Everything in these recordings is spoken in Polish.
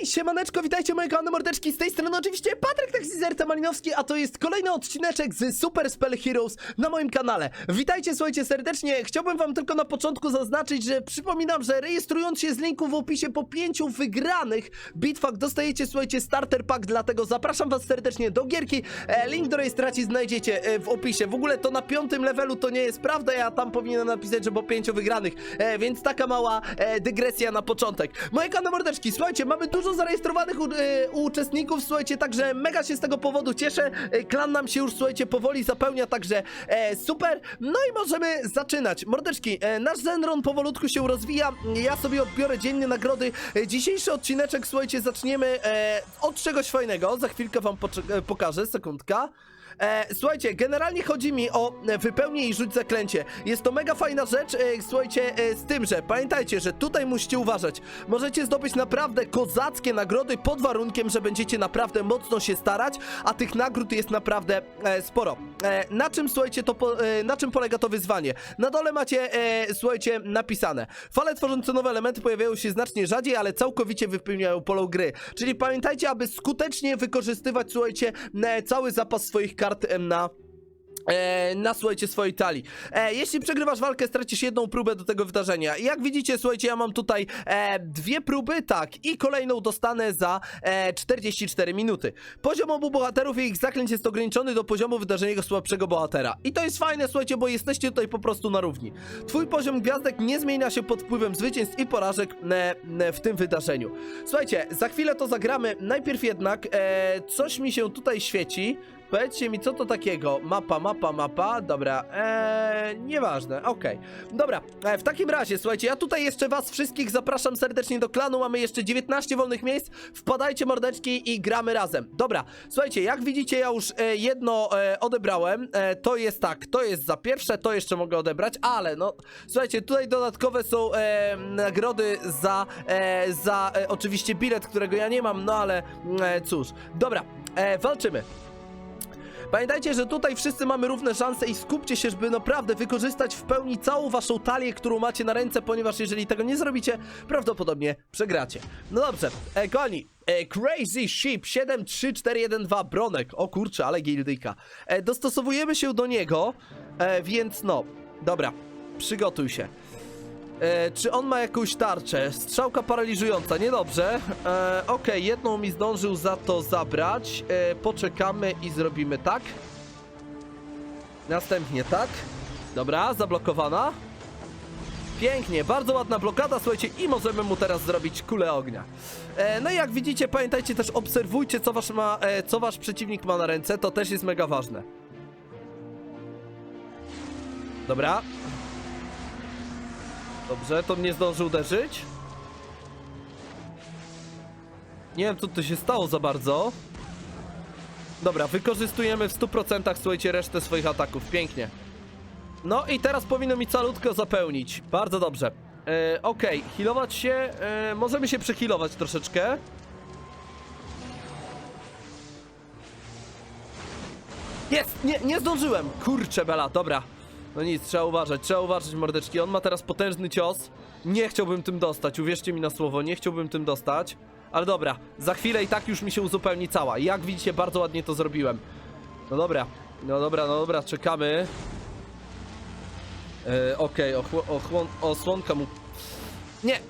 Hej, siemaneczko, witajcie moje kochane mordeczki, z tej strony oczywiście Patryk Taksizerta Malinowski, a to jest kolejny odcineczek z Super Spell Heroes na moim kanale. Witajcie, słuchajcie, serdecznie, chciałbym wam tylko na początku zaznaczyć, że przypominam, że rejestrując się z linku w opisie po pięciu wygranych bitwach dostajecie, słuchajcie, starter pack, dlatego zapraszam was serdecznie do gierki, e, link do rejestracji znajdziecie e, w opisie. W ogóle to na piątym levelu to nie jest prawda, ja tam powinienem napisać, że po pięciu wygranych, e, więc taka mała dygresja na początek. Moje kochane mordeczki, słuchajcie, mamy dużo zarejestrowanych u, e, uczestników, słuchajcie, także mega się z tego powodu cieszę. E, Klan nam się już, słuchajcie, powoli zapełnia, także e, super. No i możemy zaczynać. Mordeczki, e, nasz Zenron powolutku się rozwija. Ja sobie odbiorę dziennie nagrody. E, dzisiejszy odcineczek, słuchajcie, zaczniemy e, od czegoś fajnego. Za chwilkę wam e, pokażę, sekundka. E, słuchajcie, generalnie chodzi mi o e, wypełnij i rzuć zaklęcie. Jest to mega fajna rzecz, e, słuchajcie, e, z tym, że pamiętajcie, że tutaj musicie uważać. Możecie zdobyć naprawdę kozackie nagrody pod warunkiem, że będziecie naprawdę mocno się starać, a tych nagród jest naprawdę e, sporo. E, na czym, słuchajcie, to po, e, na czym polega to wyzwanie? Na dole macie, e, słuchajcie, napisane. Fale tworzące nowe elementy pojawiają się znacznie rzadziej, ale całkowicie wypełniają pole gry. Czyli pamiętajcie, aby skutecznie wykorzystywać, słuchajcie, e, cały zapas swoich kart em, na E, na słuchajcie swojej talii. E, jeśli przegrywasz walkę, stracisz jedną próbę do tego wydarzenia. I jak widzicie, słuchajcie, ja mam tutaj e, dwie próby, tak, i kolejną dostanę za e, 44 minuty. Poziom obu bohaterów i ich zaklęć jest ograniczony do poziomu wydarzenia słabszego bohatera. I to jest fajne, słuchajcie, bo jesteście tutaj po prostu na równi. Twój poziom gwiazdek nie zmienia się pod wpływem zwycięstw i porażek e, e, w tym wydarzeniu. Słuchajcie, za chwilę to zagramy. Najpierw jednak e, coś mi się tutaj świeci. Powiedzcie mi, co to takiego? Mapa, mapa, mapa. Dobra, eee, nieważne, okej. Dobra, e, w takim razie, słuchajcie, ja tutaj jeszcze was wszystkich zapraszam serdecznie do klanu. Mamy jeszcze 19 wolnych miejsc. Wpadajcie, mordeczki, i gramy razem. Dobra, słuchajcie, jak widzicie, ja już e, jedno e, odebrałem. E, to jest tak, to jest za pierwsze, to jeszcze mogę odebrać, ale no, słuchajcie, tutaj dodatkowe są e, nagrody za, e, za e, oczywiście bilet, którego ja nie mam, no ale e, cóż. Dobra, e, walczymy. Pamiętajcie, że tutaj wszyscy mamy równe szanse i skupcie się, żeby naprawdę wykorzystać w pełni całą waszą talię, którą macie na ręce, ponieważ jeżeli tego nie zrobicie, prawdopodobnie przegracie. No dobrze, e, e, Crazy Sheep 73412 Bronek, o kurczę, ale gildyjka. E, dostosowujemy się do niego, e, więc no, dobra, przygotuj się. E, czy on ma jakąś tarczę? Strzałka paraliżująca, niedobrze. E, Okej, jedną mi zdążył za to zabrać. E, poczekamy i zrobimy tak. Następnie tak. Dobra, zablokowana. Pięknie, bardzo ładna blokada, słuchajcie, i możemy mu teraz zrobić kulę ognia. E, no i jak widzicie, pamiętajcie też, obserwujcie, co wasz, ma, e, co wasz przeciwnik ma na ręce, to też jest mega ważne. Dobra, Dobrze, to mnie zdąży uderzyć. Nie wiem, co tu się stało za bardzo. Dobra, wykorzystujemy w 100% słuchajcie resztę swoich ataków. Pięknie. No i teraz powinno mi calutko zapełnić. Bardzo dobrze. E, Okej, healować się. E, możemy się przehealować troszeczkę. Jest! Nie, nie zdążyłem! Kurczę, Bela, dobra. No nic, trzeba uważać, trzeba uważać, mordeczki. On ma teraz potężny cios. Nie chciałbym tym dostać, uwierzcie mi na słowo, nie chciałbym tym dostać. Ale dobra, za chwilę i tak już mi się uzupełni cała. Jak widzicie, bardzo ładnie to zrobiłem. No dobra, no dobra, no dobra, czekamy. E, Okej, ochłon- osłonka mu... Nie!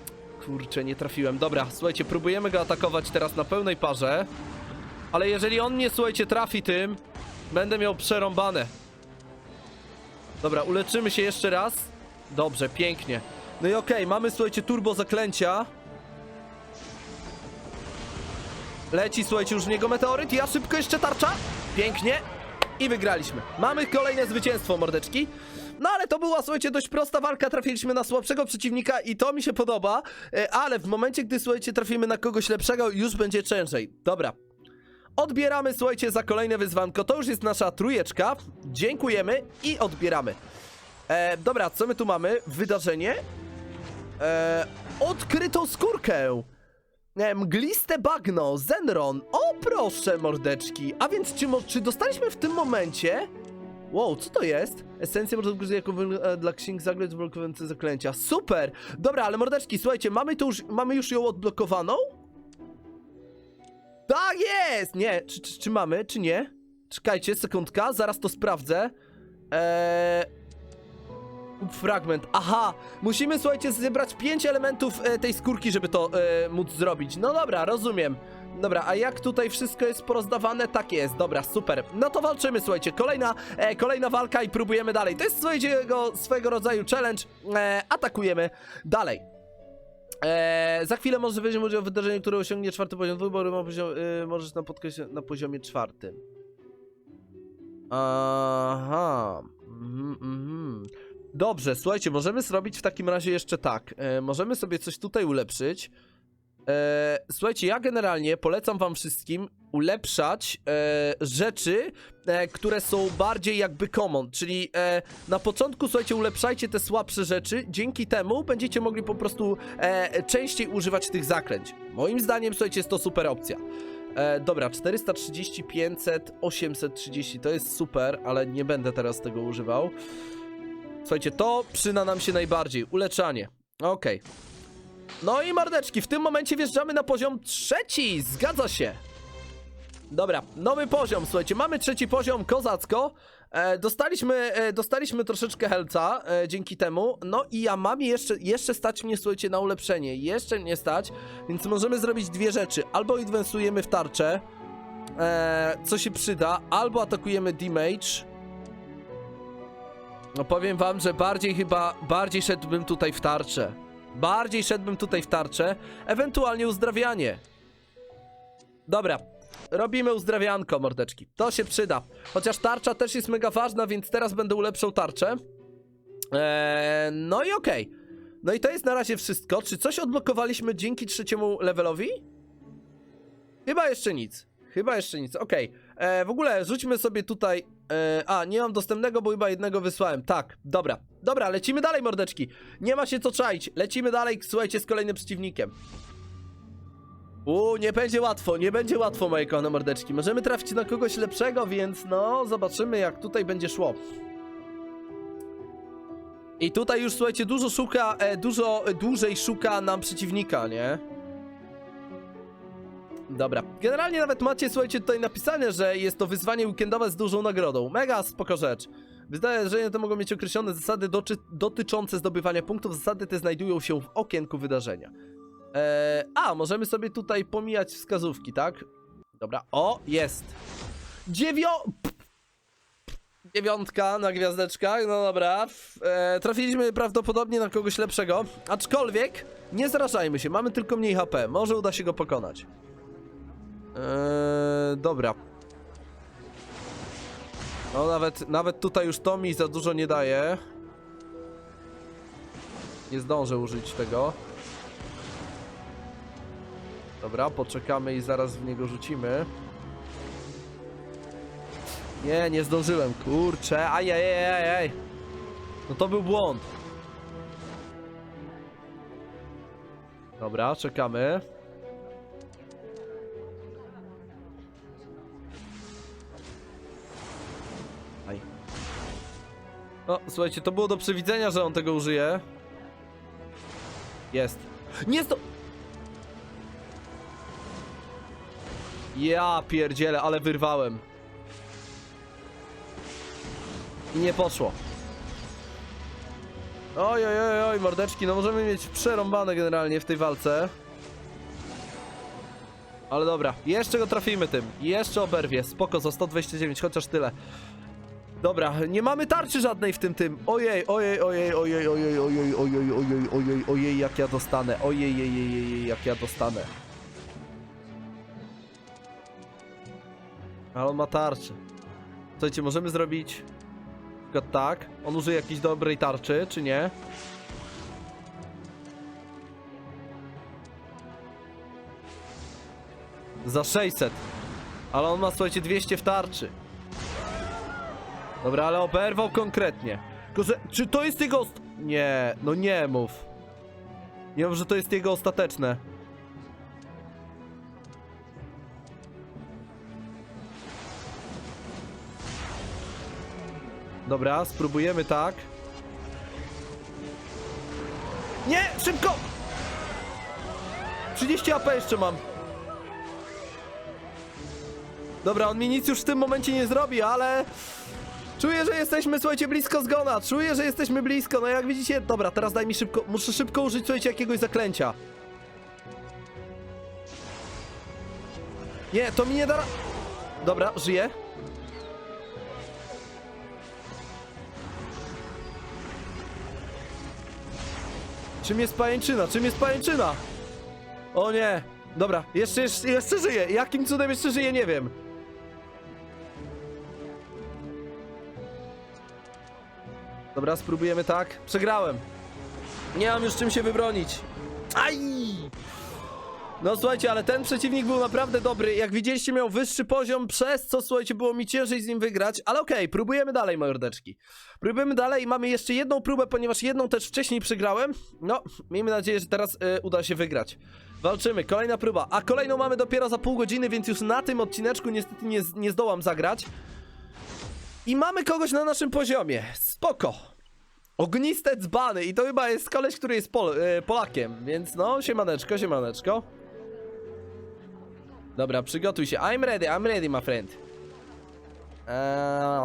Kurczę, nie trafiłem. Dobra, słuchajcie, próbujemy go atakować teraz na pełnej parze. Ale jeżeli on mnie, słuchajcie, trafi tym, będę miał przerąbane. Dobra, uleczymy się jeszcze raz. Dobrze, pięknie. No i okej, mamy, słuchajcie, turbo zaklęcia. Leci, słuchajcie, już w niego meteoryt. Ja szybko jeszcze tarcza. Pięknie. I wygraliśmy. Mamy kolejne zwycięstwo, mordeczki. No ale to była, słuchajcie, dość prosta walka. Trafiliśmy na słabszego przeciwnika i to mi się podoba. E, Ale w momencie, gdy, słuchajcie, trafimy na kogoś lepszego, już będzie ciężej. Dobra, Odbieramy, słuchajcie, za kolejne wyzwanko. To już jest nasza trójeczka. Dziękujemy i odbieramy. E, dobra, co my tu mamy? Wydarzenie. E, odkryto skórkę. E, mgliste bagno, Zenron. O, proszę, mordeczki. A więc, czy, czy dostaliśmy w tym momencie... Wow, co to jest? Esencja może odgryźć jako e, dla księg zagrać blokujące zaklęcia. Super! Dobra, ale mordeczki, słuchajcie, mamy, to już, mamy już ją odblokowaną? Tak jest! Nie, czy, czy, czy mamy, czy nie? Czekajcie, sekundka, zaraz to sprawdzę. Eee... Fragment. Aha, musimy, słuchajcie, zebrać pięć elementów e, tej skórki, żeby to e, móc zrobić. No dobra, rozumiem. Dobra, a jak tutaj wszystko jest porozdawane? Tak jest, dobra, super. No to walczymy, słuchajcie, kolejna, e, kolejna walka i próbujemy dalej. To jest, słuchajcie, jego, swojego rodzaju challenge. E, atakujemy dalej. Eee, za chwilę może weźmie udział w wydarzeniu, które osiągnie czwarty poziom wyboru. Ma poziom, y, możesz na na poziomie czwartym. Aha. Mhm, mhm. Dobrze, słuchajcie, możemy zrobić w takim razie jeszcze tak. E, możemy sobie coś tutaj ulepszyć. E, słuchajcie, ja generalnie polecam wam wszystkim ulepszać e, rzeczy, e, które są bardziej jakby common, czyli e, na początku, słuchajcie, ulepszajcie te słabsze rzeczy, dzięki temu będziecie mogli po prostu e, częściej używać tych zaklęć. Moim zdaniem, słuchajcie, jest to super opcja. E, dobra, 430, 500, 830, to jest super, ale nie będę teraz tego używał. Słuchajcie, to przyda nam się najbardziej, uleczanie. Okej. No i mordeczki, w tym momencie wjeżdżamy na poziom trzeci, zgadza się. Dobra, nowy poziom, słuchajcie, mamy trzeci poziom, kozacko. E, dostaliśmy, e, dostaliśmy troszeczkę helca e, dzięki temu. No i ja mam jeszcze, jeszcze stać mnie, słuchajcie, na ulepszenie. Jeszcze nie stać, więc możemy zrobić dwie rzeczy. Albo adwansujemy w tarczę, e, co się przyda, albo atakujemy damage. No powiem wam, że bardziej chyba, bardziej szedłbym tutaj w tarczę. Bardziej szedłbym tutaj w tarczę, ewentualnie uzdrawianie. Dobra, robimy uzdrawianko, mordeczki. To się przyda. Chociaż tarcza też jest mega ważna, więc teraz będę ulepszał tarczę. Eee, no i okej. No i to jest na razie wszystko. Czy coś odblokowaliśmy dzięki trzeciemu levelowi? Chyba jeszcze nic. Chyba jeszcze nic. Okej. E, W ogóle rzućmy sobie tutaj. E, a, nie mam dostępnego, bo chyba jednego wysłałem. Tak, dobra. Dobra, lecimy dalej, mordeczki. Nie ma się co czaić. Lecimy dalej, słuchajcie, z kolejnym przeciwnikiem. U, nie będzie łatwo, nie będzie łatwo, moje kochane mordeczki. Możemy trafić na kogoś lepszego, więc no, zobaczymy, jak tutaj będzie szło. I tutaj już, słuchajcie, dużo szuka, e, dużo dłużej szuka nam przeciwnika, nie? Dobra. Generalnie nawet macie, słuchajcie, tutaj napisane, że jest to wyzwanie weekendowe z dużą nagrodą. Mega spoko rzecz. Wydarzenia te mogą mieć określone zasady dotyczące zdobywania punktów. Zasady te znajdują się w okienku wydarzenia. Eee, a, możemy sobie tutaj pomijać wskazówki, tak? Dobra. O, jest. Dziewią... Dziewiątka na gwiazdeczkach, no dobra. Eee, trafiliśmy prawdopodobnie na kogoś lepszego. Aczkolwiek, nie zrażajmy się, mamy tylko mniej HP. Może uda się go pokonać. Eee, dobra. No nawet, nawet tutaj już to mi za dużo nie daje. Nie zdążę użyć tego. Dobra, poczekamy i zaraz w niego rzucimy. Nie, nie zdążyłem, kurczę, ajajajajaj. No to był błąd. Dobra, czekamy. No, słuchajcie, to było do przewidzenia, że on tego użyje. Jest. Nie sto... Ja pierdzielę, ale wyrwałem. I nie poszło. Oj, oj, oj, oj, mordeczki, no możemy mieć przerąbane generalnie w tej walce. Ale dobra, jeszcze go trafimy tym. Jeszcze oberwie. Spoko, za 129, chociaż tyle. Dobra, nie mamy tarczy żadnej w tym tym. Ojej, ojej, ojej, ojej, ojej, ojej, ojej, ojej, ojej, ojej, jak ja dostanę. Ojej, ojej, ojej, jak ja dostanę. Ale on ma tarczę. Słuchajcie, możemy zrobić... Na przykład tak. On użyje jakiejś dobrej tarczy, czy nie? Za 600. Ale on ma, słuchajcie, 200 w tarczy. Dobra, ale oberwał konkretnie. Tylko, że, czy to jest jego... ost- Nie, no nie mów. Nie mów, że to jest jego ostateczne. Dobra, spróbujemy tak. Nie, szybko! 30 AP jeszcze mam. Dobra, on mi nic już w tym momencie nie zrobi, ale... Czuję, że jesteśmy, słuchajcie, blisko zgona. Czuję, że jesteśmy blisko. No jak widzicie... Dobra, teraz daj mi szybko... Muszę szybko użyć, słuchajcie, jakiegoś zaklęcia. Nie, to mi nie da... ra- Dobra, żyję. Czym jest pajęczyna? Czym jest pajęczyna? O nie! Dobra, jeszcze, jeszcze, jeszcze żyję. Jakim cudem jeszcze żyję, nie wiem. Dobra, spróbujemy tak. Przegrałem. Nie mam już czym się wybronić. Aj! No słuchajcie, ale ten przeciwnik był naprawdę dobry. Jak widzieliście, miał wyższy poziom, przez co słuchajcie, było mi ciężej z nim wygrać. Ale okej, próbujemy dalej, mordeczki. Próbujemy dalej. Mamy jeszcze jedną próbę, ponieważ jedną też wcześniej przegrałem. No, miejmy nadzieję, że teraz y, uda się wygrać. Walczymy, kolejna próba. A kolejną mamy dopiero za pół godziny, więc już na tym odcineczku niestety nie, nie zdołam zagrać. I mamy kogoś na naszym poziomie. Spoko. Ogniste dzbany i to chyba jest koleś, który jest Pol e, Polakiem, więc no, siemaneczko, siemaneczko. Dobra, przygotuj się. I'm ready, I'm ready, my friend. Eee.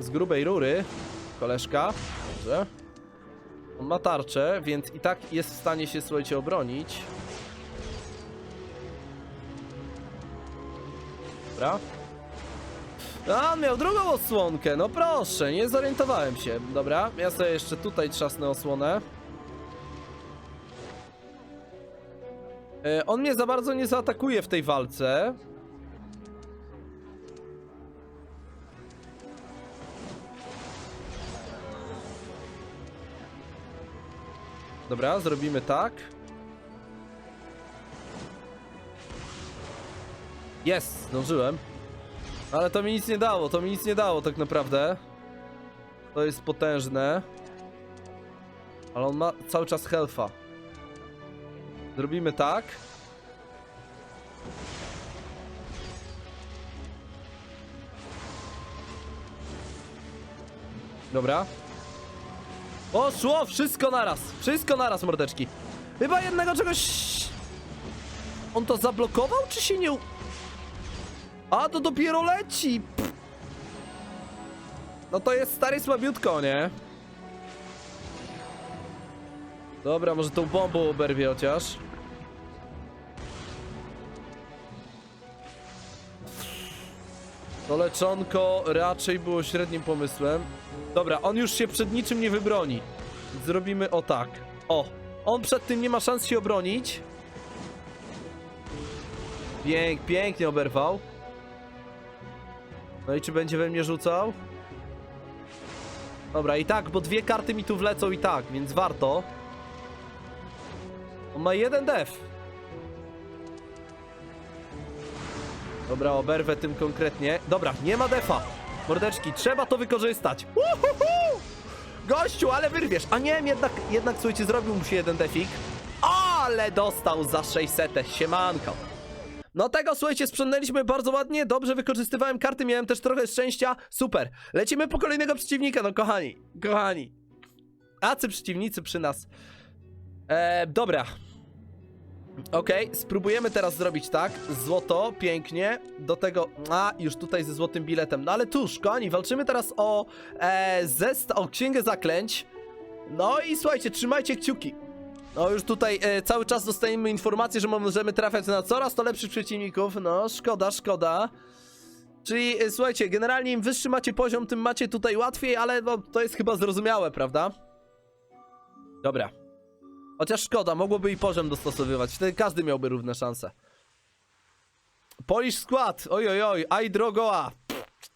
Z grubej rury, koleżka. Dobrze. On ma tarczę, więc i tak jest w stanie się, słuchajcie, obronić. Dobra. A, on miał drugą osłonkę, no proszę, nie zorientowałem się. Dobra, ja sobie jeszcze tutaj trzasnę osłonę. E, on mnie za bardzo nie zaatakuje w tej walce. Dobra, zrobimy tak. Jest, zdążyłem. Ale to mi nic nie dało, to mi nic nie dało tak naprawdę. To jest potężne. Ale on ma cały czas health'a. Zrobimy tak. Dobra. O, szło! Wszystko naraz! Wszystko naraz, mordeczki! Chyba jednego czegoś... On to zablokował, czy się nie... a, to dopiero leci! Pff. No to jest stary słabiutko, nie? Dobra, może tą bombą oberwie chociaż. To leczonko raczej było średnim pomysłem. Dobra, on już się przed niczym nie wybroni. Zrobimy o tak. O, on przed tym nie ma szans się obronić. Pięk, pięknie oberwał. No i czy będzie we mnie rzucał? Dobra, i tak, bo dwie karty mi tu wlecą i tak, więc warto. On ma jeden def. Dobra, oberwę tym konkretnie. Dobra, nie ma defa. Mordeczki, trzeba to wykorzystać. Uhuhu! Gościu, ale wyrwiesz. A nie, jednak, jednak słuchajcie, zrobił mu się jeden defik. Ale dostał za 600, siemanko. No tego, słuchajcie, sprzątnęliśmy bardzo ładnie, dobrze wykorzystywałem karty, miałem też trochę szczęścia, super. Lecimy po kolejnego przeciwnika, no kochani, kochani. Acy przeciwnicy przy nas. Eee, dobra. Okej, spróbujemy teraz zrobić tak, złoto, pięknie, do tego, a, już tutaj ze złotym biletem, no ale tuż, kochani, walczymy teraz o, e, zest, o księgę zaklęć. No i słuchajcie, trzymajcie kciuki. No już tutaj e, cały czas dostajemy informację, że możemy trafiać na coraz to lepszych przeciwników. No, szkoda, szkoda. Czyli e, słuchajcie, generalnie im wyższy macie poziom, tym macie tutaj łatwiej, ale no, to jest chyba zrozumiałe, prawda? Dobra. Chociaż szkoda, mogłoby i poziom dostosowywać. Wtedy każdy miałby równe szanse. Polish skład, oj oj oj, aj drogoa.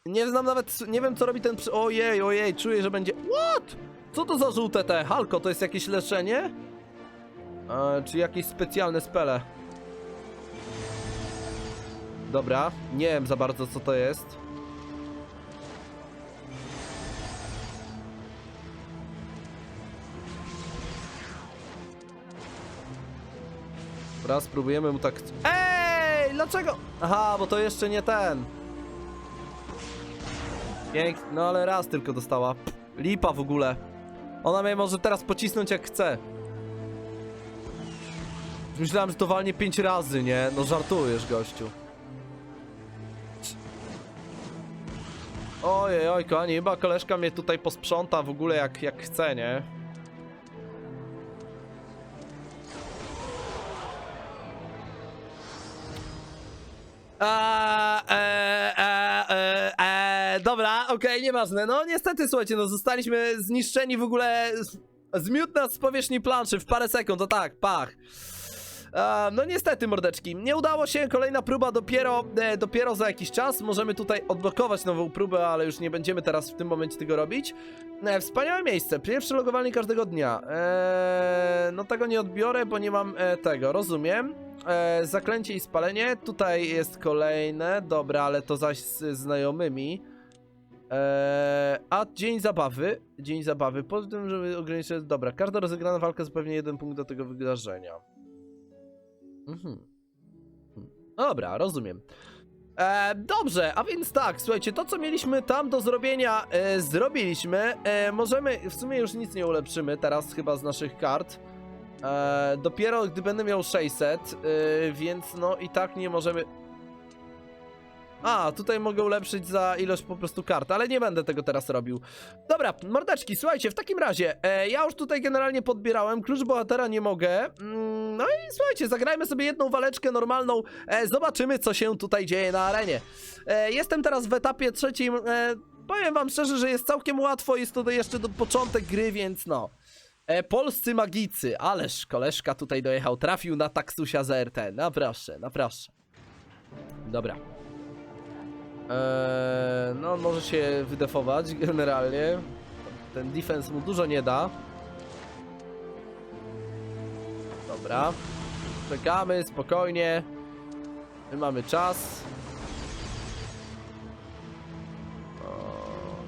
Nie znam nawet, nie wiem co robi ten. Ojej, ojej, czuję, że będzie... What? Co to za żółte te? Halko, to jest jakieś leczenie? E, czy jakieś specjalne spele? Dobra, nie wiem za bardzo co to jest. Dobra, spróbujemy mu tak... Ej, dlaczego? Aha, bo to jeszcze nie ten. Pięknie, no ale raz tylko dostała. Lipa w ogóle. Ona mnie może teraz pocisnąć jak chce. Myślałem, że to walnie 5 razy, nie? No żartujesz, gościu. Ojej, oj, kochani, chyba koleżka mnie tutaj posprząta w ogóle jak, jak chce, nie? A, e, e, e, e, dobra, okej, nieważne. No niestety, słuchajcie, no zostaliśmy zniszczeni w ogóle. z- nas z powierzchni planszy w parę sekund, to tak, pach. No niestety, mordeczki, nie udało się, kolejna próba dopiero, e, dopiero za jakiś czas. Możemy tutaj odblokować nową próbę, ale już nie będziemy teraz w tym momencie tego robić. E, wspaniałe miejsce, pierwsze logowanie każdego dnia. E, no tego nie odbiorę, bo nie mam e, tego, rozumiem. E, zaklęcie i spalenie, tutaj jest kolejne, dobra, ale to zaś z znajomymi. Eee, a dzień zabawy. Dzień zabawy. Po tym, żeby ograniczyć. Dobra, każda rozegrana walka zapewnia jeden punkt do tego wydarzenia. Mhm. Hmm. Dobra, rozumiem. E, dobrze, a więc tak, słuchajcie, to co mieliśmy tam do zrobienia, e, zrobiliśmy. E, możemy, w sumie już nic nie ulepszymy teraz chyba z naszych kart. E, dopiero gdy będę miał 600, e, więc no i tak nie możemy... A, tutaj mogę ulepszyć za ilość po prostu kart, ale nie będę tego teraz robił. Dobra, mordeczki, słuchajcie, w takim razie, e, ja już tutaj generalnie podbierałem, klucz bohatera nie mogę. Mm, no i słuchajcie, zagrajmy sobie jedną waleczkę normalną, e, zobaczymy co się tutaj dzieje na arenie. E, jestem teraz w etapie trzecim, e, powiem wam szczerze, że jest całkiem łatwo, jest to jeszcze do początek gry, więc no. E, polscy magicy, ależ koleżka tutaj dojechał, trafił na taksusia ZRT, no proszę, no proszę. Dobra. Eee, no, może się wydefować generalnie. Ten defense mu dużo nie da. Dobra. Czekamy, spokojnie. My mamy czas.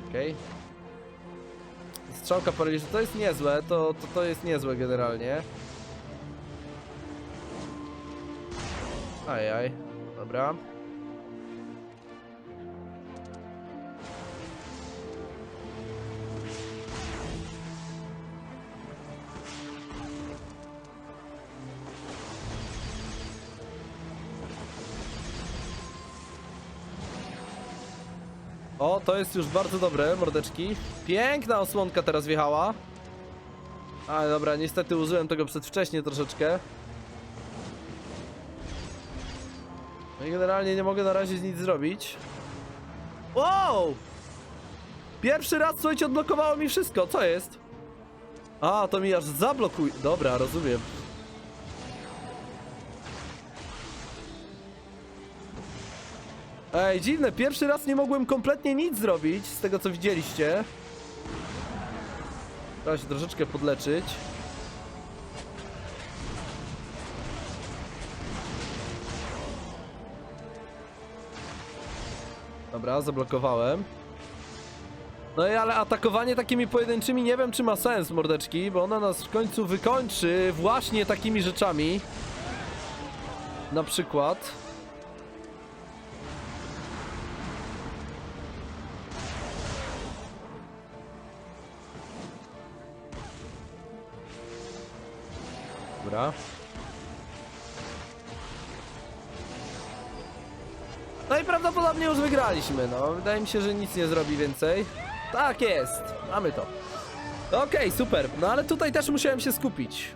Okej. Strzałka paraliżu, to jest niezłe, to, to, to jest niezłe generalnie. Ajaj, dobra. To jest już bardzo dobre, mordeczki. Piękna osłonka teraz wjechała. Ale dobra, niestety użyłem tego przedwcześnie troszeczkę. No i generalnie nie mogę na razie nic zrobić. Wow! Pierwszy raz, słuchajcie, odblokowało mi wszystko. Co jest? A, to mi aż zablokuje. Dobra, rozumiem. Ej, dziwne, pierwszy raz nie mogłem kompletnie nic zrobić z tego co widzieliście. Trzeba się troszeczkę podleczyć. Dobra, zablokowałem. No i ale atakowanie takimi pojedynczymi nie wiem czy ma sens, mordeczki, bo ona nas w końcu wykończy właśnie takimi rzeczami. Na przykład. Dobra. No i prawdopodobnie już wygraliśmy, no. Wydaje mi się, że nic nie zrobi więcej. Tak jest, mamy to. Okej, super. No ale tutaj też musiałem się skupić.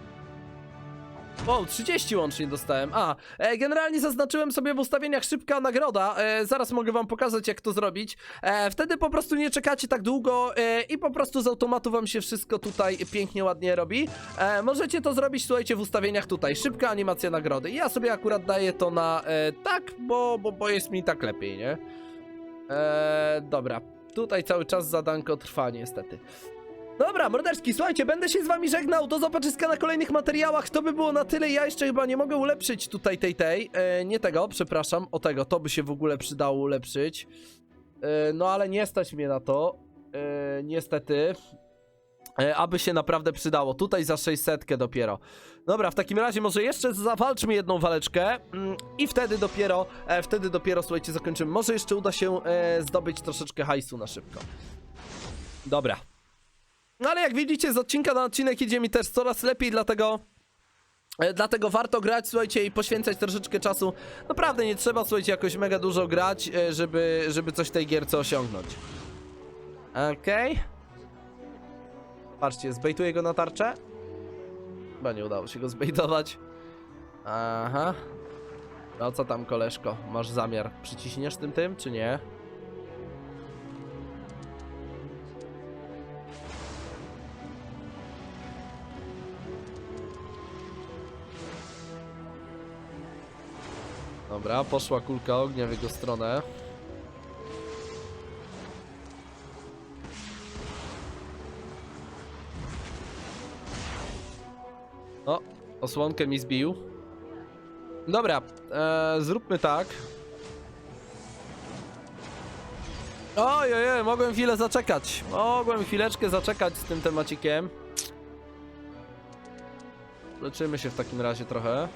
Wow, 30 łącznie dostałem. A, e, generalnie zaznaczyłem sobie w ustawieniach szybka nagroda. E, zaraz mogę wam pokazać, jak to zrobić. E, wtedy po prostu nie czekacie tak długo e, i po prostu z automatu wam się wszystko tutaj pięknie, ładnie robi. E, możecie to zrobić, słuchajcie, w ustawieniach tutaj. Szybka animacja nagrody. Ja sobie akurat daję to na e, tak, bo, bo, bo jest mi tak lepiej, nie? E, dobra. Tutaj cały czas zadanko trwa, niestety. Dobra, mordeczki, słuchajcie, będę się z wami żegnał, do zobaczyska na kolejnych materiałach, to by było na tyle, ja jeszcze chyba nie mogę ulepszyć tutaj tej, tej, e, nie tego, przepraszam, o tego, to by się w ogóle przydało ulepszyć, e, no ale nie stać mnie na to, e, niestety, e, aby się naprawdę przydało, tutaj za 600 dopiero. Dobra, w takim razie może jeszcze zawalczmy jedną waleczkę. Mm, i wtedy dopiero, e, wtedy dopiero, słuchajcie, zakończymy, może jeszcze uda się e, zdobyć troszeczkę hajsu na szybko. Dobra. No ale jak widzicie, z odcinka na odcinek idzie mi też coraz lepiej, dlatego E, Dlatego warto grać, słuchajcie, i poświęcać troszeczkę czasu. Naprawdę nie trzeba, słuchajcie, jakoś mega dużo grać, e, żeby, żeby coś w tej gierce osiągnąć. Okej. Patrzcie, zbejtuję go na tarczę. Chyba nie udało się go zbejtować. Aha. No co tam, koleżko? Masz zamiar? Przyciśniesz tym tym, czy nie? Dobra, poszła kulka ognia w jego stronę. O, osłonkę mi zbił. Dobra, e, zróbmy tak. Oj, oj, oj, mogłem chwilę zaczekać. Mogłem chwileczkę zaczekać z tym temacikiem. Leczymy się w takim razie trochę.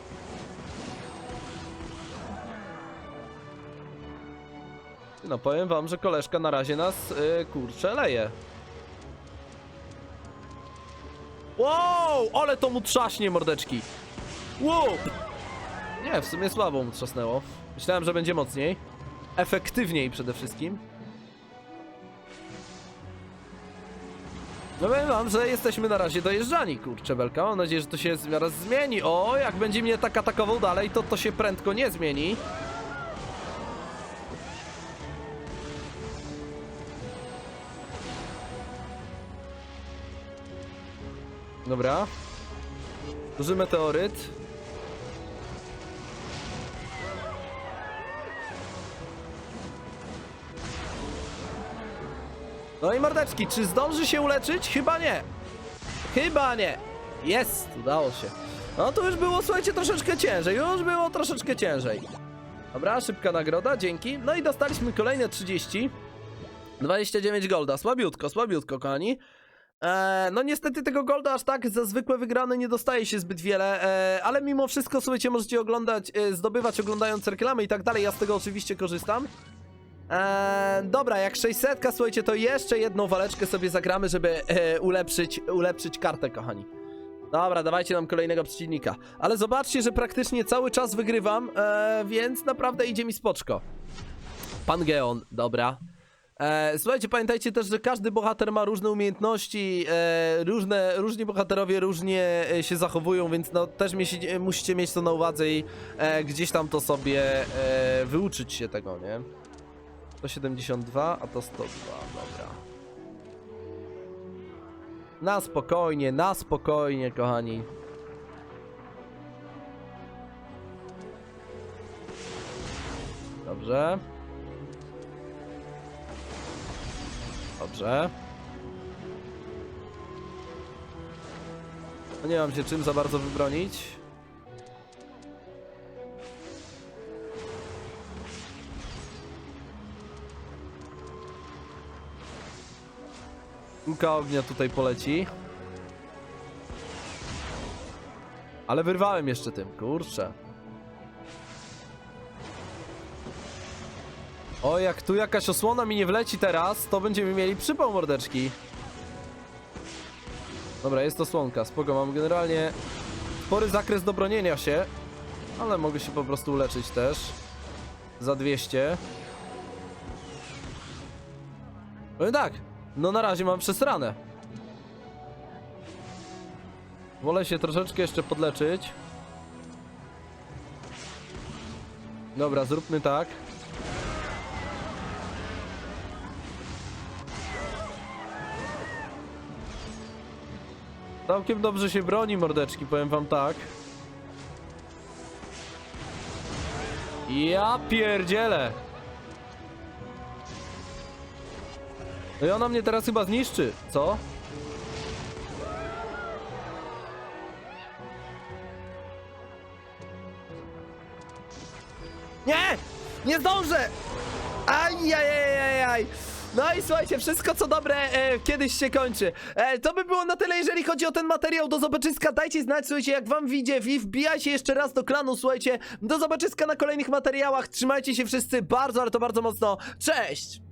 No powiem wam, że koleżka na razie nas, yy, kurczę, leje. Wow, ale to mu trzaśnie, mordeczki. Wow. Nie, w sumie słabo mu trzasnęło. Myślałem, że będzie mocniej. Efektywniej przede wszystkim. No powiem wam, że jesteśmy na razie dojeżdżani, kurczę belka. Mam nadzieję, że to się zaraz zmieni. O, jak będzie mnie tak atakował dalej, to to się prędko nie zmieni. Dobra. Duży meteoryt. No i mordeczki, czy zdąży się uleczyć? Chyba nie. Chyba nie. Jest, udało się. No to już było, słuchajcie, troszeczkę ciężej. Już było troszeczkę ciężej. Dobra, szybka nagroda, dzięki. No i dostaliśmy kolejne 30. 29 golda, słabiutko, słabiutko, kochani. Eee, no niestety tego golda aż tak za zwykłe wygrane nie dostaje się zbyt wiele, eee, ale mimo wszystko słuchajcie, możecie oglądać, e, zdobywać oglądając reklamy i tak dalej, ja z tego oczywiście korzystam. Dobra, jak 600, słuchajcie, to jeszcze jedną waleczkę sobie zagramy, żeby e, ulepszyć, ulepszyć kartę, kochani. Dobra, dawajcie nam kolejnego przeciwnika. Ale zobaczcie, że praktycznie cały czas wygrywam, e, więc naprawdę idzie mi spoczko. Pangeon, dobra. E, słuchajcie, pamiętajcie też, że każdy bohater ma różne umiejętności, e, różne, różni bohaterowie różnie e, się zachowują, więc no też musicie mieć to na uwadze i gdzieś tam to sobie wyuczyć się tego, nie? 172, a to 102, dobra. Na spokojnie, na spokojnie, kochani. Dobrze. Dobrze. No nie mam się czym za bardzo wybronić. Kulka ognia tutaj poleci. Ale wyrwałem jeszcze tym, kurczę. O, jak tu jakaś osłona mi nie wleci teraz, to będziemy mieli przypał mordeczki. Dobra, jest osłonka, spoko, mam generalnie spory zakres do bronienia się, ale mogę się po prostu uleczyć też. Za 200. No tak, no na razie mam przesranę. Wolę się troszeczkę jeszcze podleczyć. Dobra, zróbmy tak. Całkiem dobrze się broni mordeczki, powiem wam tak. Ja pierdzielę. No i ona mnie teraz chyba zniszczy, co? Nie! Nie zdążę! Ajajajajaj! No i słuchajcie, wszystko co dobre e, kiedyś się kończy. E, to by było na tyle, jeżeli chodzi o ten materiał. Do zobaczyska, dajcie znać, słuchajcie, jak wam widzie i wbijajcie jeszcze raz do klanu, słuchajcie. Do zobaczyska na kolejnych materiałach. Trzymajcie się wszyscy bardzo, ale to bardzo mocno. Cześć!